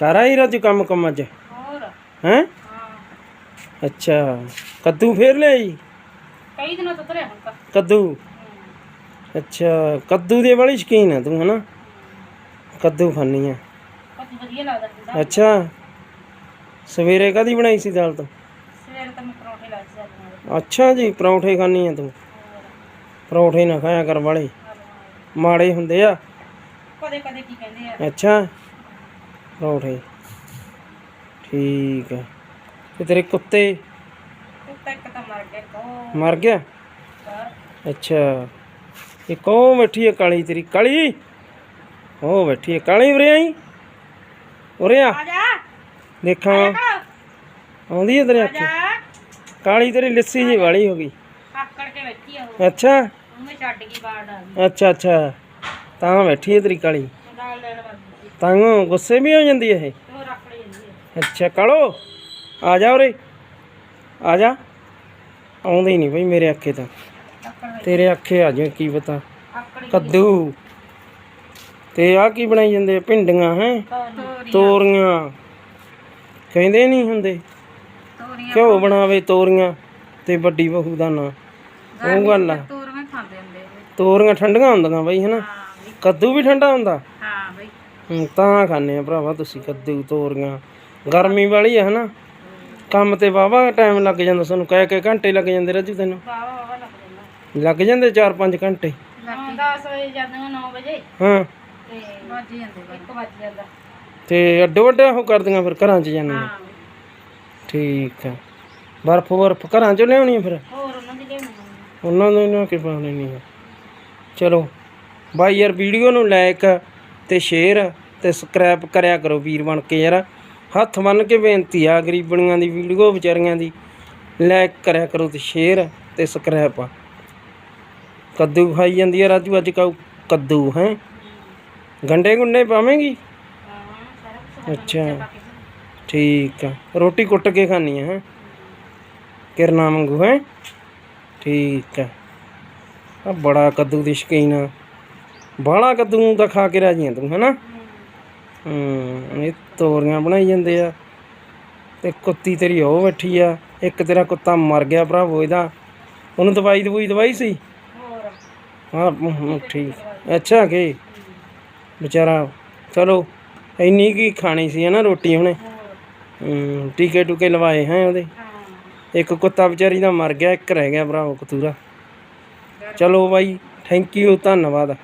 ਕਰ ਆਈ ਰਾਜੂ ਕੰਮ ਕੰਮ ਅੱਜ? ਹੋਰ। ਹੈ? ਹਾਂ। ਅੱਛਾ। ਕੱਦੂ ਫੇਰ ਲਿਆਈ? ਕਈ ਦਿਨਾਂ ਤੋਂ ਤਰੇ ਹੁਣ ਕੱਦੂ? ਅੱਛਾ ਕੱਦੂ ਦੀ ਬੜੀ ਸ਼ਕੀਨ ਹੈ ਤੂੰ ਹਨਾ? ਕੱਦੂ ਖਾਨੀ ਆ। ਵਧੀਆ ਲੱਗਦਾ ਅੱਛਾ। ਸਵੇਰੇ ਕਦੀ ਬਣਾਈ ਸੀ ਦਾਲ ਤੂੰ? ਸਵੇਰ ਤਾਂ ਮੈਂ ਪਰੌਂਠੇ ਲਾ ਸੀ ਅੱਛਾ ਜੀ ਪਰੌਂਠੇ ਖਾਨੀ ਆ ਤੂੰ? ਪਰੌਂਠੇ ਨਾ ਖਾਇਆ ਕਰ ਵਾਲੇ। ਮਾੜੇ ਹੁੰਦੇ ਆ। ਕਦੇ ਕਦੇ ਕੀ ਕਹਿੰਦੇ ਆ। ਅੱਛਾ। ਪਰੌਂਠੇ। ਠੀਕ ਹੈ। ਤੇ ਤੇਰੇ ਕੁੱਤੇ? ਕੁੱਤਾ ਇੱਕ ਤਾਂ ਮਰ ਗਿਆ ਕੋ ਮਰ ਗਿਆ? ਅੱਛਾ। ਇਹ ਕੌਣ ਬੈਠੀ ਹੈ ਕਾਲੀ ਤੇਰੀ? ਕਾਲੀ? ਉਹ ਬੈਠੀ ਹੈ। ਕਾਲੀ ਉਰੇ ਆਈ? ਉਰੇ ਆ। ਦੇਖਾਂ। ਆਉਂਦੀ ਹੈ ਤੇਰੇ ਅੱਖੇ ਕਾਲੀ ਤੇਰੀ ਲੱਸੀ ਜੀ ਵਾਲੀ ਹੋ ਗਈ। ਆਕੜ ਕੇ ਬੈਠੀ ਆ ਉਹ। ਅੱਛਾ। ਉਹਨੇ ਛੱਡ ਗਈ ਬਾੜ ਆ ਅੱਛਾ ਅੱਛਾ। ਤਾਂ ਬੈਠੀ ਹੈ ਤੇਰੀ ਕਾਲੀ। ਵਾਲੀ ਤਾਂ ਗੁੱਸੇ ਵੀ ਹੋ ਜਾਂਦੀ ਹੈ ਇਹ ਹੈ। ਅੱਛਾ ਕਾਲੋ। ਆ ਜਾ ਉਰੇ। ਆ ਜਾ। ਆਉਂਦੀ ਨਹੀਂ ਬਈ ਮੇਰੇ ਅੱਖੇ ਤਾਂ। ਤੇਰੇ ਅੱਖੇ ਆ ਜਾ ਕੀ ਪਤਾ। ਹੀ ਕੱਦੂ। ਤੇ ਆ ਕੀ ਬਣਾਈ ਜਾਂਦੇ ਆ? ਭਿੰਡੀਆਂ ਹੈ? ਤੋਰੀ ਤੋਰੀਆਂ। ਕਹਿੰਦੇ ਨਹੀਂ ਹੁੰਦੇ। ਤੋਰੀਆਂ ਘਿਓ ਬਣਾਵੇ ਤੋਰੀਆਂ ਤੇ ਵੱਡੀ ਬਹੂ ਦਾ ਨਾਂ। ਉਹ ਗੱਲ ਆ। ਤੋਰੀਆਂ ਖਾਂਦੇ ਹੁੰਦੇ ਆ। ਤੋਰੀਆਂ ਠੰਡੀਆਂ ਹੁੰਦੀਆਂ ਬਈ ਹਨਾ? ਹਾਂ ਕੱਦੂ ਵੀ ਠੰਡਾ ਹੁੰਦਾ। ਹਾਂ ਹੂੰ, ਤਾਂ ਖਾਣੇ ਆ ਭਰਾਵਾ ਤੁਸੀਂ ਕੱਦੂ ਤੋਰੀਆਂ। ਗਰਮੀ ਵਾਲੀ ਆ ਹਨਾ? ਕੰਮ ਤੇ ਵਾਵਾ ਟਾਈਮ ਲੱਗ ਜਾਂਦਾ ਸਾਨੂੰ ਕਹਿ ਕੇ ਘੰਟੇ ਲੱਗ ਜਾਂਦੇ ਰਾਜੂ ਤੈਨੂੰ। ਵਾਵਾ ਵਾਵਾ ਲੱਗ ਜਾਂਦਾ। ਲੱਗ ਜਾਂਦੇ 4-5 ਘੰਟੇ। ਹਾਂ 10 ਵਜੇ ਜਾਂਦੇ 9 ਵਜੇ। ਹਾਂ। ਤੇ ਵੱਜ ਜਾਂਦੇ 1 ਵੱਜ ਜਾਂਦਾ। ਤੇ ਅੱਡੋ ਅੱਡਾ ਉਹ ਕਰਦੀਆਂ ਫਿਰ ਘਰਾਂ 'ਚ ਜਾਂਦੀਆਂ ਹਾਂ। ਠੀਕ ਆ। ਬਰਫ ਬਰਫ ਘਰਾਂ 'ਚੋਂ ਲਿਆਉਣੀ ਆ ਫਿਰ? ਹੋਰ ਉਹਨਾਂ ਦੀ ਲਿਆਉਣੀ ਉਹਨਾਂ ਨੂੰ ਨਾ ਕਿ ਪਾਉਣੀ ਨਹੀਂ ਚਲੋ ਬਾਈ ਯਾਰ ਵੀਡੀਓ ਨੂੰ ਲਾਇਕ ਤੇ ਸ਼ੇਅਰ ਤੇ ਸਬਸਕ੍ਰਾਈਬ ਕਰਿਆ ਕਰੋ ਵੀਰ ਬਣ ਕੇ ਯਾਰ। ਹੱਥ ਬੰਨ ਕੇ ਬੇਨਤੀ ਆ ਗਰੀਬਣੀਆਂ ਦੀ ਵੀਡੀਓ ਵਿਚਾਰੀਆਂ ਦੀ। ਲਾਇਕ ਕਰਿਆ ਕਰੋ ਤੇ ਸ਼ੇਅਰ ਤੇ ਸਬਸਕ੍ਰਾਈਬ ਆ। ਕੱਦੂ ਖਾਈ ਜਾਂਦੀ ਆ ਰਾਜੂ, ਅੱਜ ਕੱਲ੍ਹ ਕੱਦੂ, ਹੈ? ਗੰਡੇ ਗੁੰਡੇ ਪਾਵੇਂਗੀ? ਅੱਛਾ। ਠੀਕ ਆ। ਰੋਟੀ ਕੁੱਟ ਕੇ ਖਾਣੀ ਹੈ? ਕਿਰਨਾ ਵਾਂਗੂ, ਹੈ? ਠੀਕ ਆ। ਆ ਬੜਾ ਕੱਦੂ ਦੀ ਸ਼ਕੀਨ ਆ। ਬਾਹਲਾ ਕੱਦੂ ਦਾ ਖਾ ਕੇ ਰਾਜੀ ਆ ਤੂੰ ਹੈਨਾ? ਹੂੰ ਇਹ ਤੋਰੀਆਂ ਬਣਾਈ ਜਾਂਦੇ ਆ। ਤੇ ਕੁੱਤੀ ਤੇਰੀ ਉਹ ਬੈਠੀ ਆ ਇੱਕ ਤੇਰਾ ਕੁੱਤਾ ਮਰ ਗਿਆ ਭਰਾਵੋ ਇਹਦਾ। ਉਹਨੂੰ ਦਵਾਈ ਦਵਾਈ ਦਵਾਈ ਸੀ? ਹਾਂ ਠੀਕ। ਅੱਛਾ ਕਿ? ਵਿਚਾਰਾ ਚਲੋ ਇੰਨੀ ਕੀ ਖਾਣੀ ਸੀ ਨਾ ਰੋਟੀ ਉਹਨੇ ਹੂੰ ਟੀਕੇ ਟੂਕੇ ਲਵਾਏ ਹੈ ਉਹਦੇ? ਇੱਕ ਕੁੱਤਾ ਵਿਚਾਰੀ ਦਾ ਮਰ ਗਿਆ ਇੱਕ ਰਹਿ ਗਿਆ ਭਰਾਵੋ ਕਤੂਰਾ। ਚਲੋ ਬਾਈ ਥੈਂਕ ਯੂ ਧੰਨਵਾਦ।